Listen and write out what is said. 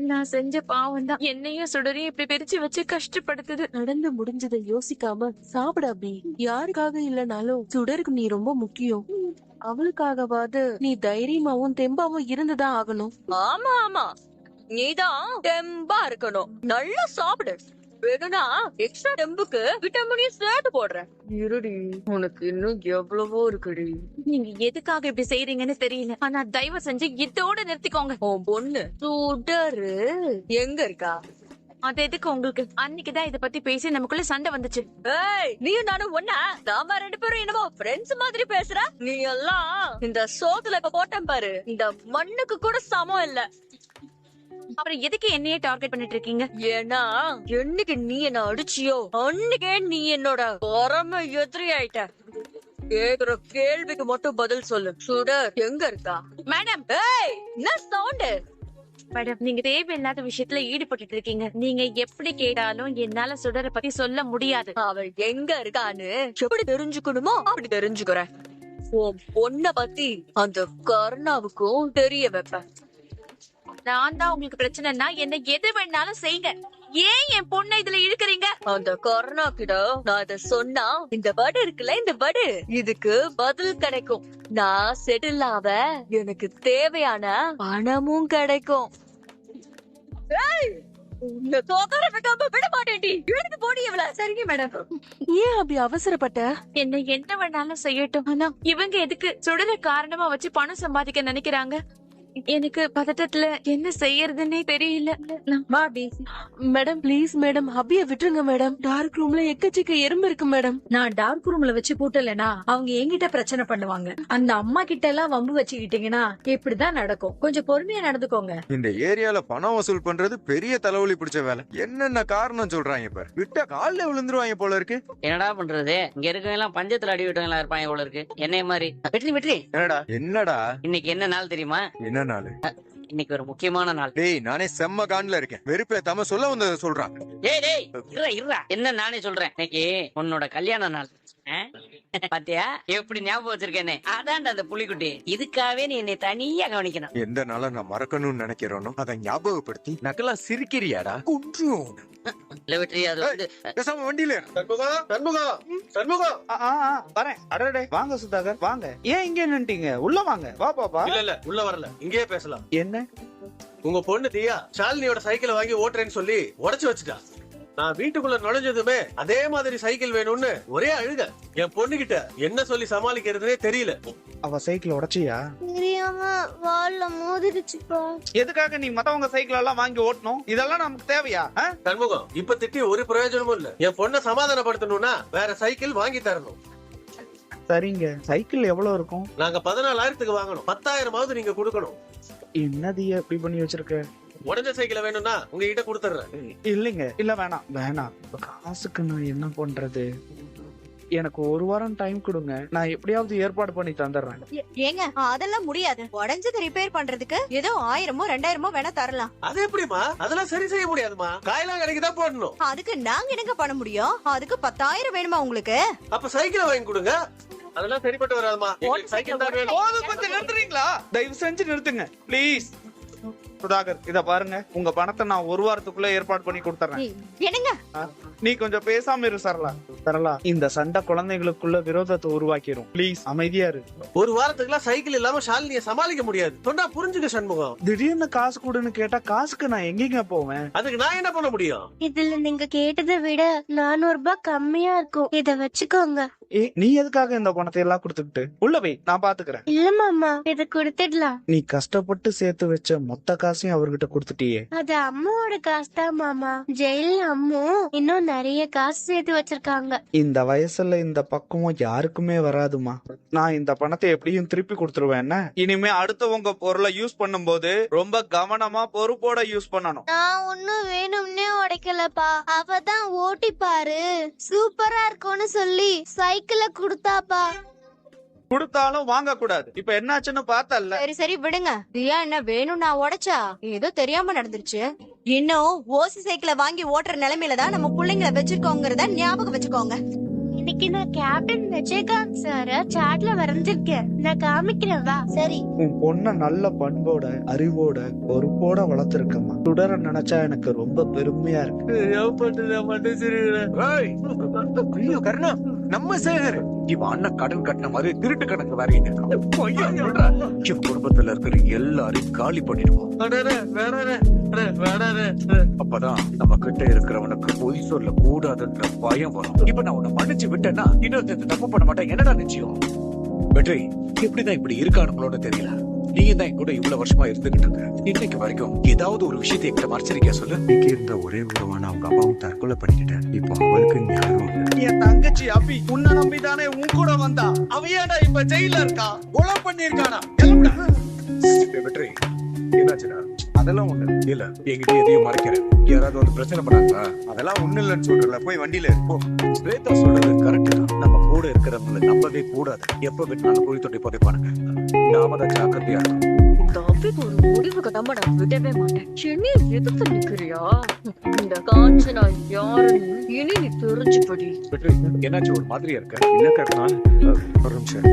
நான் செஞ்ச பாவம் தான் என்னையும் சுடரையும் இப்படி பிரிச்சு வச்சு கஷ்டப்படுத்துது. நடந்து முடிஞ்சதை யோசிக்காம சாப்பிட அபி. யாருக்காக இல்லனாலும் சுடருக்கு நீ ரொம்ப முக்கியம். அவளுக்காகவாது நீ தைரியமாவும் தெம்பாவும் இருந்துதான் ஆகணும். ஆமா ஆமா. நீதான் தெம்பா இருக்கணும். நல்லா சாப்பிடு. வேணும்னா எக்ஸ்ட்ரா தெம்புக்கு விட்டமினையும் சேர்த்து போடுறேன். இருடி உனக்கு இன்னும் எவ்வளவோ இருக்குடி. நீங்க எதுக்காக இப்படி செய்றீங்கன்னு தெரியல. ஆனா தயவு செஞ்சு இதோட நிறுத்திக்கோங்க. உன் பொண்ணு சுடரு. எங்க இருக்கா? அது எதுக்கு உங்களுக்கு? அன்னைக்குதான் இத பத்தி பேசி நமக்குள்ள சண்டை வந்துச்சு. ஏய் நீ நானும் ஒண்ணா? நாம ரெண்டு பேரும் என்னமோ ஃப்ரெண்ட்ஸ் மாதிரி பேசுற? நீ எல்லாம் இந்த சோத்துல இப்ப போட்டேன் பாரு. இந்த மண்ணுக்கு கூட சமம் இல்ல. அப்புறம் எதுக்கு என்னையே டார்கெட் பண்ணிட்டு இருக்கீங்க ஏன்னா என்னைக்கு நீ என்ன அடிச்சியோ அன்னைக்கே நீ என்னோட பரம எதிரி ஆயிட்ட. கேக்குற கேள்விக்கு மட்டும் பதில் சொல்லு. சுடர் எங்க இருக்கா? மேடம் ஏய் என்ன சவுண்டு மேடம் நீங்க தேவையில்லாத விஷயத்துல ஈடுபட்டு இருக்கீங்க நீங்க எப்படி கேட்டாலும் என்னால சுடரை பத்தி சொல்ல முடியாது. அவள் எங்க இருக்கான்னு எப்படி தெரிஞ்சுக்கணுமோ அப்படி தெரிஞ்சுக்கிறேன். உன் பொண்ண பத்தி அந்த கருணாவுக்கும் தெரிய வைப்பேன். நான் தான் உங்களுக்கு பிரச்சனைனா என்ன எது வேணாலும் செய்யுங்க. ஏன் என் பொண்ணை இதுல இழுக்கிறீங்க? அந்த கொரோனா கிட்ட நான் இத சொன்னா இந்த படு இருக்குல்ல இந்த படு இதுக்கு பதில் கிடைக்கும். நான் செட்டில் ஆவ எனக்கு தேவையான பணமும் கிடைக்கும். உன்னை தோக்கற வைக்காம விட மாட்டேன்டி. எடுத்து போடி இவள. சரிங்க மேடம் ஏன் அப்படி அவசரப்பட்ட? என்ன என்ன வேணாலும் செய்யட்டும். ஆனா இவங்க எதுக்கு சுடர காரணமா வச்சு பணம் சம்பாதிக்க நினைக்கிறாங்க? எனக்கு பதட்டத்துல என்ன செய்யறதுன்னே தெரியல. மேடம் ப்ளீஸ் மேடம் அபிய விட்டுருங்க மேடம். டார்க் ரூம்ல எக்கச்சக்க எறும்பு இருக்கு மேடம். நான் டார்க் ரூம்ல வச்சு பூட்டலனா அவங்க என்கிட்ட பிரச்சனை பண்ணுவாங்க. அந்த அம்மா கிட்ட எல்லாம் வம்பு வச்சுக்கிட்டீங்கன்னா இப்படிதான் நடக்கும். கொஞ்சம் பொறுமையா நடந்துக்கோங்க. இந்த ஏரியால பணம் வசூல் பண்றது பெரிய தலைவலி பிடிச்ச வேலை. என்னென்ன காரணம் சொல்றாங்க இப்ப? விட்டா கால்ல விழுந்துருவாங்க போல இருக்கு. என்னடா பண்றது? இங்க இருக்கவங்க எல்லாம் பஞ்சத்துல அடி விட்டவங்களா இருப்பாங்க போல இருக்கு. என்னைய மாதிரி. வெற்றி வெற்றி என்னடா? என்னடா? இன்னைக்கு என்ன நாள் தெரியுமா? என்ன நாளு? இன்னைக்கு ஒரு முக்கியமான நாள். டேய் நானே செம்ம கான்ல இருக்கேன். வெறுப்பே தம சொல்ல வந்ததை சொல்றான் டேய் டேய் இருடா இருடா. என்ன நானே சொல்றேன்? இன்னைக்கு உன்னோட கல்யாண நாள்? பாத்தியா? எப்படி ஞாபகம் வச்சிருக்கேனே? அதான்டா அந்த புலிக்குட்டி. இதுக்காகவே நீ என்னை தனியா கவனிக்கணும். எந்த நாள நான் மறக்கணும்னு நினைக்கிறேனோ அதை ஞாபகப்படுத்தி நக்கலா சிரிக்கிறியாடா? குன்றும். இல்ல வெற்றி அது வந்து பேசாம வண்டியில ஆ, ஆ, ஆ, வரேன். அடடே வாங்க சுதாகர் வாங்க. ஏன் இங்க நின்னுட்டீங்க? உள்ள வாங்க வா பாப்பா இல்ல இல்ல உள்ள வரல. இங்கேயே பேசலாம். என்ன? உங்க பொண்ணு தியா ஷாலினியோட சைக்கிளை வாங்கி ஓட்டுறேன்னு சொல்லி உடைச்சு வச்சுட்டா. நான் வீட்டுக்குள்ள நுழைஞ்சதுமே அதே மாதிரி சைக்கிள் வேணும்னு ஒரே அழுக. என் பொண்ணு கிட்ட என்ன சொல்லி சமாளிக்கிறதுனே தெரியல. அவ சைக்கிள் உடைச்சியா? தெரியாம வால்ல மோதிருச்சுப்பா. எதுக்காக நீ மத்தவங்க சைக்கிள் எல்லாம் வாங்கி ஓட்டணும்? இதெல்லாம் நமக்கு தேவையா? ஆ? சண்முகம் இப்ப திட்டி ஒரு பிரயோஜனமும் இல்ல. என் பொண்ணை சமாதானப்படுத்தணும்னா வேற சைக்கிள் வாங்கி தரணும். சரிங்க. சைக்கிள் எவ்வளவு இருக்கும்? நாங்க பதினாலாயிரத்துக்கு வாங்கணும். பத்தாயிரமாவது நீங்க கொடுக்கணும். என்னது எப்படி பண்ணி வச்சிருக்க? உடஞ்ச சைக்கிளை வேணும்னா உங்ககிட்ட கொடுத்துறேன் இல்லைங்க. இல்ல வேணாம் வேணாம். காசுக்கு நான் என்ன பண்றது? எனக்கு ஒரு வாரம் டைம் கொடுங்க. நான் எப்படியாவது ஏற்பாடு பண்ணி தந்துடுறேன். ஏங்க அதெல்லாம் முடியாது. உடஞ்சது ரிப்பேர் பண்றதுக்கு ஏதோ ஆயிரமோ ரெண்டாயிரமோ வேணா தரலாம். அது எப்படிமா அதெல்லாம் சரி செய்ய முடியாதுமா காயெல்லாம் கடைக்கு தான் போடணும். அதுக்கு நாங்க என்னங்க பண்ண முடியும்? அதுக்கு பத்தாயிரம் வேணுமா உங்களுக்கு? அப்ப சைக்கிளை வாங்கி கொடுங்க. அதெல்லாம் சரிப்பட்டு வராதுமா சைக்கிள் தான் வேணும். போதும் கொஞ்சம் நிறுத்துறீங்களா? தயவு செஞ்சு நிறுத்துங்க. ப்ளீஸ் சுதாகர் இத பாருங்க. உங்க பணத்தை நான் ஒரு வாரத்துக்குள்ள ஏற்பாடு பண்ணி கொடுத்துறேன் என்னங்க? நீ கொஞ்சம் பேசாம இரு சரளா. சரளா இந்த சண்டை குழந்தைகளுக்குள்ள விரோதத்தை உருவாக்கிரும். ப்ளீஸ் அமைதியா இரு. ஒரு வாரத்துக்குலாம் சைக்கிள் இல்லாம ஷாலினிய சமாளிக்க முடியாது. சொன்னா புரிஞ்சுக்க சண்முகம். திடீர்னு காசு கொடுன்னு கேட்டா காசுக்கு நான் எங்கெங்க போவேன்? அதுக்கு நான் என்ன பண்ண முடியும்? இதுல நீங்க கேட்டதை விட நானூறு ரூபாய் கம்மியா இருக்கும். இத வச்சுக்கோங்க. நீ எதுக்காக இந்த பணத்தை எல்லாம் கொடுத்துக்கிட்டு? உள்ள போய் நான் பாத்துக்கிறேன். இல்ல மாமா இத கொடுத்துடலாம். நீ கஷ்டப்பட்டு சேர்த்து வச்ச மொத்த காசையும் அவர்கிட்ட கொடுத்துட்டியே. அது அம்மாவோட காசு தான் மாமா. ஜெயில் அம்மு இன்னும் நிறைய காசு சேர்த்து வச்சிருக்காங்க. இந்த வயசுல இந்த பக்குவம் யாருக்குமே வராதுமா. நான் இந்த பணத்தை எப்படியும் திருப்பி கொடுத்துருவேன் இனிமே அடுத்தவங்க பொருளை யூஸ் பண்ணும்போது ரொம்ப கவனமா பொறுப்போட யூஸ் பண்ணணும். நான் ஒன்னும் வேணும்னே உடைக்கலப்பா. அவ தான் ஓட்டி பாரு சூப்பரா இருக்கும்னு சொல்லி சைக்கிள கொடுத்தாப்பா. கொடுத்தாலும் வாங்க கூடாது இப்ப என்னாச்சுன்னு பார்த்தல்ல. சரி சரி விடுங்க. தியா என்ன வேணும் நான் உடைச்சா? ஏதோ தெரியாம நடந்துருச்சு. இன்னும் ஓசி சைக்கிள வாங்கி ஓட்டுற நிலைமையில தான் நம்ம பிள்ளைங்களை வச்சிருக்கோங்கிறத ஞாபகம் வச்சுக்கோங்க. இன்னைக்கு நான் கேப்டன் விஜயகாந்த் சார சாட்ல வரைஞ்சிருக்கேன். நான் காமிக்கிறேன் வா. சரி. உன் பொண்ண நல்ல பண்போட அறிவோட பொறுப்போட வளர்த்திருக்கம்மா. சுடர நினைச்சா எனக்கு ரொம்ப பெருமையா இருக்கு. நம்ம சேகர். இவன் அண்ணன் கடன் கட்டின மாதிரி திருட்டு கணக்கு வேற இவன் குடும்பத்துல இருக்கிற எல்லாரையும் காலி பண்ணிடுவோம். அப்பதான் நம்ம கிட்ட இருக்கிறவனுக்கு பொய் சொல்ல கூடாதுன்ற பயம் வரும். இப்ப நான் உன்னை மன்னிச்சு விட்டேன்னா இன்னொருத்தர் தப்பு பண்ண மாட்டேன். என்னடா நிச்சயம்? வெற்றி எப்படிதான் இப்படி இருக்கானுங்களோட தெரியல. நீங்க தான் கூட இவ்வளவு வருஷமா இருந்துகிட்டு இருக்க. இன்னைக்கு வரைக்கும் ஏதாவது ஒரு விஷயத்தை என்கிட்ட மறைச்சிருக்கியா சொல்லு? இருந்த ஒரே உறவான அவங்க அப்பாவும் தற்கொலை பண்ணிக்கிட்டேன் இப்போ அவளுக்கு அபி உன்னை நம்பிதானே உன் கூட வந்தா? அவ ஏன்டா இப்ப ஜெயில இருக்கா? கொலை பண்ணிருக்கானா வெற்றி என்னாச்சுடா? அதெல்லாம் ஒண்ணு இல்ல. என்கிட்ட எதையும் மறைக்கிறேன் யாராவது வந்து பிரச்சனை பண்ணாங்களா? அதெல்லாம் ஒண்ணு இல்லைன்னு சொல்றல போய் வண்டியில இரு, போ. ஸ்வேதா சொல்றது கரெக்ட் தான். நம்ம கூட இருக்கிறவங்களை நம்பவே கூடாது. எப்ப வேணாலும் குழி தொட்டி புதைப்பானுங்க. நாம தான் ஜாக்கிரதையா இருக்கணும். இந்த அபிக்கு நம்ம நான் விடவே மாட்டேன் சென்னை எதிர்த்து நிக்கிறியா இந்த காஞ்சனா யாருன்னு இனி நீ தெரிஞ்சுப்படி வெற்றி என்னாச்சு ஒரு மாதிரியா இருக்க இல்ல கருணா ஒரு நிமிஷம்